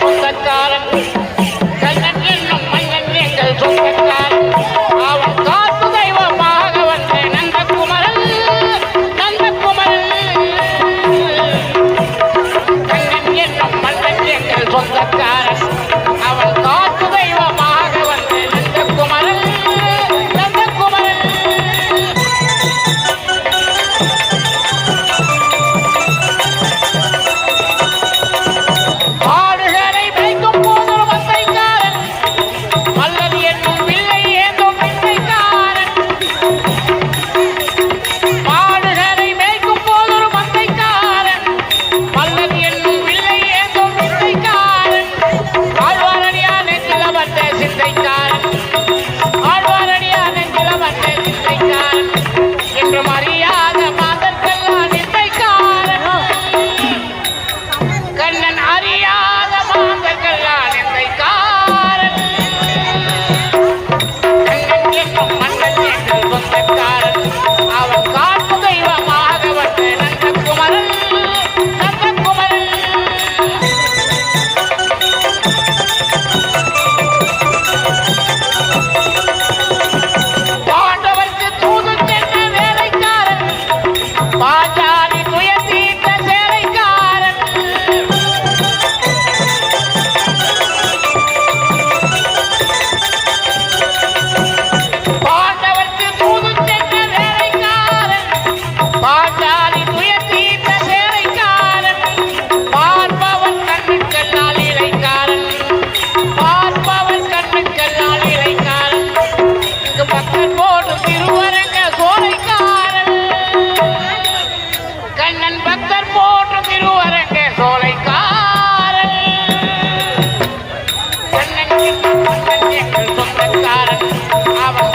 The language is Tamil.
சொந்தக்காரன் எங்கள் சொந்தக்காரன் அவன்